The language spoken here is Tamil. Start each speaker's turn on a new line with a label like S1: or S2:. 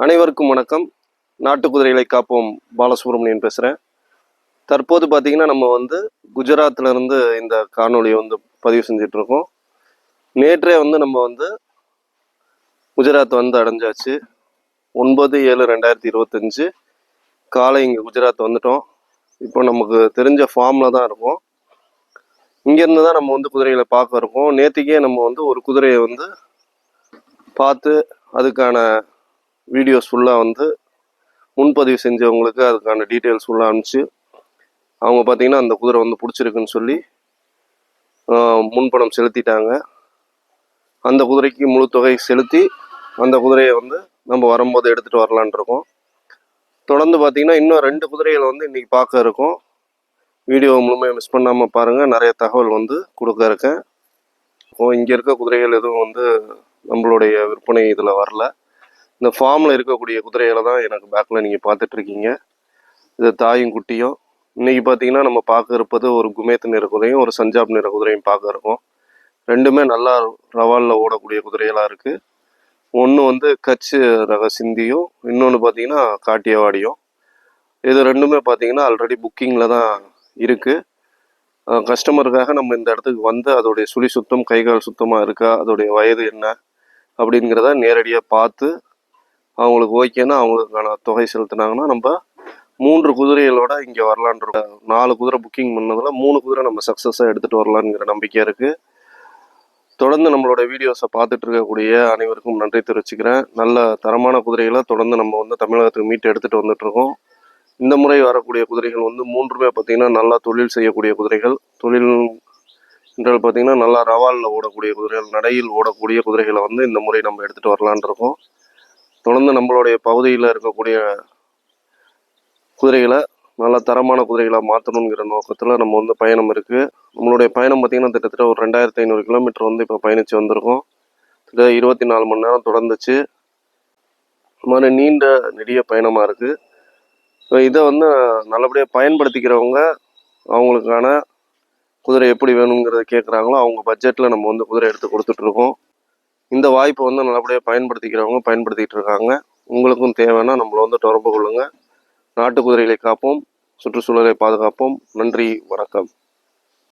S1: அனைவருக்கும் வணக்கம். நாட்டு குதிரைகளை காப்போம். பாலசுப்ரமணியன் பேசுகிறேன் தற்போது பார்த்தீங்கன்னா நம்ம வந்து குஜராத்ல இருந்து இந்த காணொலியை வந்து பதிவு செஞ்சிட்ருக்கோம். நேற்றே வந்து நம்ம வந்து குஜராத் வந்து அடைஞ்சாச்சு. ஒன்பது ஏழு ரெண்டாயிரத்தி இருபத்தஞ்சு காலை இங்கே குஜராத் வந்துட்டோம். இப்போ நமக்கு தெரிஞ்ச ஃபார்மில் தான் இருக்கோம். இங்கேருந்து தான் நம்ம வந்து குதிரைகளை பார்க்க இருக்கோம். நேற்றுக்கே நம்ம வந்து ஒரு குதிரையை வந்து பார்த்து அதுக்கான வீடியோஸ் ஃபுல்லாக வந்து முன்பதிவு செஞ்சவங்களுக்கு அதுக்கான டீட்டெயில்ஸ் ஃபுல்லாக அனுப்பிச்சு அவங்க பார்த்திங்கன்னா அந்த குதிரை வந்து பிடிச்சிருக்குன்னு சொல்லி முன்பணம் செலுத்திட்டாங்க. அந்த குதிரைக்கு முழு தொகை செலுத்தி அந்த குதிரையை வந்து நம்ம வரும்போது எடுத்துகிட்டு வரலான் இருக்கோம். தொடர்ந்து பார்த்தீங்கன்னா இன்னும் ரெண்டு குதிரைகளை வந்து இன்றைக்கி பார்க்க இருக்கோம். வீடியோ முழுமையாக மிஸ் பண்ணாமல் பாருங்கள் நிறைய தகவல் வந்து கொடுக்க இருக்கேன். இங்கே இருக்க குதிரைகள் எதுவும் வந்து நம்மளுடைய விற்பனை இதில் வரல. இந்த ஃபார்மில் இருக்கக்கூடிய குதிரைகளை தான் எனக்கு பேக்கில் நீங்கள் பார்த்துட்ருக்கீங்க. இது தாயும் குட்டியும். இன்றைக்கி பார்த்தீங்கன்னா நம்ம பார்க்க இருப்பது ஒரு குமேத்து நிற குதிரையும் ஒரு சஞ்சாப் நிற குதிரையும் பார்க்க இருக்கோம். ரெண்டுமே நல்லா ரவாலில் ஓடக்கூடிய குதிரைகளாக இருக்குது ஒன்று வந்து கச்சு ரக சிந்தியும் இன்னொன்று பார்த்தீங்கன்னா காட்டியவாடியும். இது ரெண்டுமே பார்த்தீங்கன்னா ஆல்ரெடி புக்கிங்கில் தான் இருக்குது கஸ்டமருக்காக நம்ம இந்த இடத்துக்கு வந்து அதோடைய சுழி சுத்தம் கைகால் சுத்தமாக இருக்கா அதோடைய வயது என்ன அப்படிங்கிறத நேரடியாக பார்த்து அவங்களுக்கு ஓகேன்னா அவங்களுக்கான தொகை செலுத்தினாங்கன்னா நம்ம மூன்று குதிரைகளோட இங்கே வரலான் இருக்கோம். நாலு குதிரை புக்கிங் பண்ணதில் மூணு குதிரை நம்ம சக்ஸஸாக எடுத்துகிட்டு வரலாங்கிற நம்பிக்கை இருக்குது தொடர்ந்து நம்மளோட வீடியோஸை பார்த்துட்டு இருக்கக்கூடிய அனைவருக்கும் நன்றி தெரிவிச்சுக்கிறேன். நல்ல தரமான குதிரைகளை தொடர்ந்து நம்ம வந்து தமிழகத்துக்கு மீட்டு எடுத்துகிட்டு வந்துட்டுருக்கோம் இந்த முறை வரக்கூடிய குதிரைகள் வந்து மூன்றுமே பார்த்திங்கன்னா நல்லா தொழில் செய்யக்கூடிய குதிரைகள். தொழில் என்றால் பார்த்திங்கன்னா நல்லா ரவாலில் ஓடக்கூடிய குதிரைகள் நடையில் ஓடக்கூடிய குதிரைகளை வந்து இந்த முறை நம்ம எடுத்துகிட்டு வரலான் இருக்கோம். தொடர்ந்து நம்மளுடைய பகுதியில் இருக்கக்கூடிய குதிரைகளை நல்ல தரமான குதிரைகளாக மாற்றணுங்கிற நோக்கத்தில் நம்ம வந்து பயணம் இருக்குது நம்மளுடைய பயணம் பார்த்திங்கன்னா கிட்டத்தட்ட ஒரு ரெண்டாயிரத்தி ஐநூறு கிலோமீட்டர் வந்து இப்போ பயணித்து வந்திருக்கோம். கிட்டத்தட்ட இருபத்தி நாலு மணி நேரம் தொடர்ந்துச்சு. இந்த மாதிரி நீண்ட நெடிய பயணமாக இருக்குது ஸோ இதை வந்து நல்லபடியாக பயன்படுத்திக்கிறவங்க அவங்களுக்கான குதிரை எப்படி வேணுங்கிறத கேட்குறாங்களோ அவங்க பட்ஜெட்டில் நம்ம வந்து குதிரை எடுத்து கொடுத்துட்ருக்கோம் இந்த வாய்ப்பை வந்து நல்லபடியாக பயன்படுத்திக்கிறவங்க பயன்படுத்திகிட்டு இருக்காங்க. உங்களுக்கும் தேவைன்னா நம்மளை வந்து தொடர்பு கொள்ளுங்கள் நாட்டு குதிரைகளை காப்போம். சுற்றுச்சூழலை பாதுகாப்போம். நன்றி வணக்கம்.